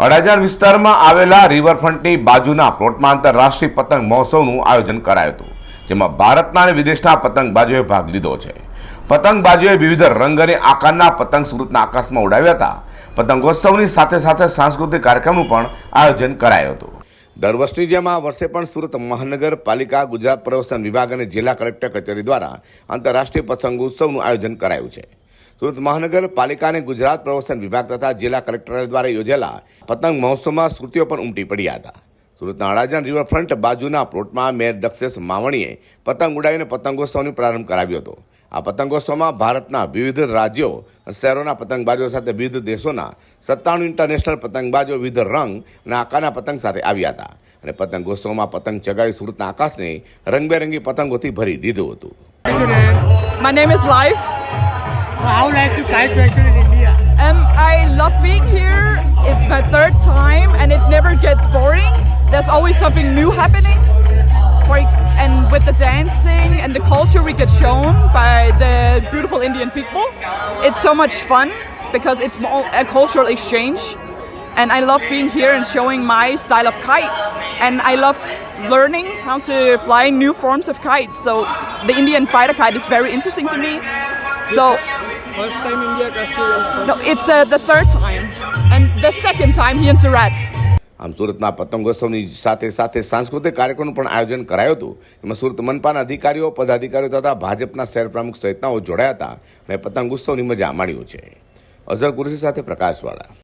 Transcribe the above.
અડાજણ વિસ્તારમાં આવેલા રિવરફ્રન્ટની બાજુના પ્લોટમાં આંતરરાષ્ટ્રીય પતંગ મહોત્સવનું આયોજન કરાયું હતું, જેમાં ભારતના અને વિદેશના પતંગબાજોએ ભાગ લીધો છે. પતંગબાજોએ વિવિધ રંગ અને આકારના પતંગ સુરતના આકાશમાં ઉડાવ્યા હતા. પતંગોત્સવની સાથે સાથે સાંસ્કૃતિક કાર્યક્રમનું પણ આયોજન કરાયું હતું. દર વર્ષની જેમ આ વર્ષે પણ સુરત મહાનગરપાલિકા ગુજરાત પ્રવાસન વિભાગ અને જિલ્લા કલેક્ટર કચેરી દ્વારા આંતરરાષ્ટ્રીય પતંગ ઉત્સવનું આયોજન કરાયું છે. સુરત મહાનગરપાલિકાને ગુજરાત પ્રવાસન વિભાગ તથા જિલ્લા કલેક્ટર દ્વારા યોજેલા પતંગ મહોત્સવમાં શ્રુતિઓ પણ ઉમટી પડ્યા હતા. સુરતના અડાજણ રિવરફ્રન્ટ બાજુના પ્લોટમાં મેયર દક્ષેશ માવણીએ પતંગ ઉડાવીને પતંગોત્સવની પ્રારંભ કરાવ્યો હતો. આ પતંગોત્સવમાં ભારતના વિવિધ રાજ્યો અને શહેરોના પતંગબાજો સાથે વિવિધ દેશોના સત્તાણું ઇન્ટરનેશનલ પતંગબાજો, વિવિધ રંગ અને આકારના પતંગ સાથે આવ્યા હતા અને પતંગોત્સવમાં પતંગ ચગાવી સુરતના આકાશને રંગબેરંગી પતંગોથી ભરી દીધું હતું. My name is Life. How like to kite in India? Um, I love being here. It's my third time, and it never gets boring. There's always something new happening. And with the dancing and the culture we get shown by the beautiful Indian people, it's so much fun because it's more a cultural exchange. And I love being here and showing my style of kite. And I love learning how to fly new forms of kites. So the Indian fighter kite is very interesting to me. So First time India festival. no, it's uh, the third time, and the second time here in Surat. આમ સુરતના પતંગોત્સવની સાથે સાથે સાંસ્કૃતિક કાર્યક્રમનું પણ આયોજન કરાયું હતું. એમાં સુરત મનપાના અધિકારીઓ પદાધિકારીઓ તથા ભાજપના શહેર પ્રમુખ સહિતનાઓ જોડાયા હતા. અને પતંગ ઉત્સવની મજા માણ્યું છે. અઝર કુરશી સાથે પ્રકાશવાળા.